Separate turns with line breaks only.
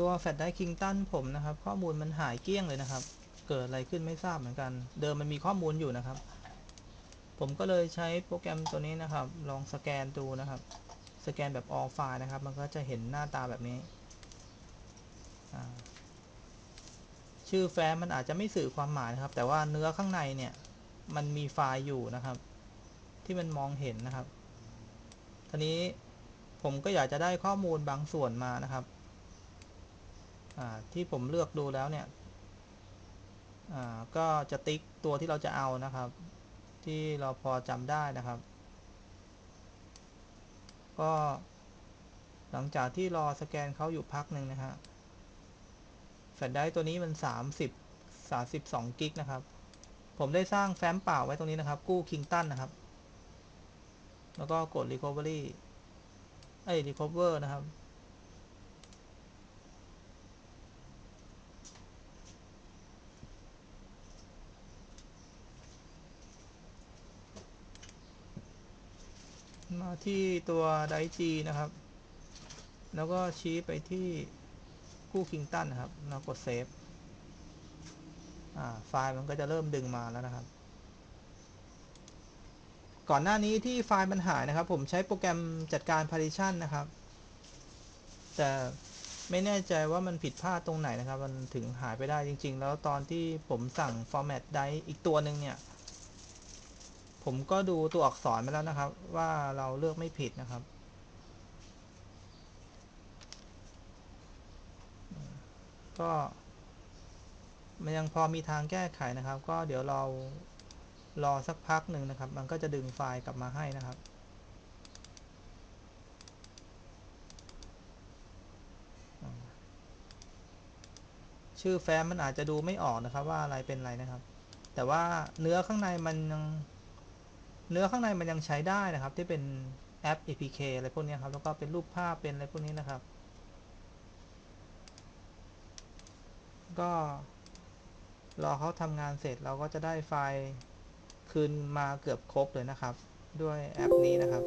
ตัวแฟลชไดคิงตันผมนะครับ ข้อมูลมันหายเกลี้ยงเลยนะครับ เกิดอะไรขึ้นไม่ทราบเหมือนกัน เดิมมันมีข้อมูลอยู่นะครับ ผมก็เลยใช้โปรแกรมตัวนี้นะครับ ลองสแกนดูนะครับ สแกนแบบ all file นะครับ มันก็จะเห็นหน้าตาแบบนี้ ชื่อแฟ้มมันอาจจะไม่สื่อความหมายนะครับ แต่ว่าเนื้อข้างในเนี่ย มันมีไฟล์อยู่นะครับ ที่มันมองเห็นนะครับทีนี้ผมก็อยากจะได้ข้อมูลบางส่วนมานะครับ ที่ผมเลือกดูแล้วเนี่ยก็จะติ๊กตัวที่เราจะเอานะครับ ที่เราพอจำได้นะครับ ก็หลังจากที่รอสแกนเขาอยู่พักหนึ่งนะฮะแฟลชไดรฟ์ตัวนี้มัน 30 32กิกนะครับ ผมได้สร้างแฟ้มเปล่าไว้ตรงนี้นะครับ กู้คิงตันนะครับ แล้วก็กด recovery เอ้ย recover นะครับ มาที่ตัวไดจีนะครับ แล้วก็ชี้ไปที่กู้คิงตันนะครับแล้วกดเซฟอ่าไฟล์มันก็จะเริ่มดึงมาแล้วนะครับ ก่อนหน้านี้ที่ไฟล์มันหายนะครับ ผมใช้โปรแกรมจัดการ partition นะครับ แต่ไม่แน่ใจว่ามันผิดพลาดตรงไหนนะครับ มันถึงหายไปได้จริง ๆ แล้วตอนที่ผมสั่ง format ไดอีกตัวหนึ่งเนี่ย ผมก็ดูตัวอักษรมาแล้วนะครับ ว่าเราเลือกไม่ผิดนะครับ ก็มันยังพอมีทางแก้ไขนะครับ ก็เดี๋ยวเรารอสักพักหนึ่งนะครับ มันก็จะดึงไฟล์กลับมาให้นะครับชื่อแฟ้มมันอาจจะดูไม่ออกนะครับว่าอะไรเป็นอะไรนะครับ แต่ว่าเนื้อข้างในมันยัง เนื้อข้างในมันยังใช้ได้นะครับ ที่เป็นแอป APK อะไรพวกนี้ครับแล้วก็เป็นรูปภาพเป็นอะไรพวกนี้นะครับ ก็รอเขาทำงานเสร็จเราก็จะได้ไฟล์คืนมาเกือบครบเลยนะครับ ด้วยแอปนี้นะครับ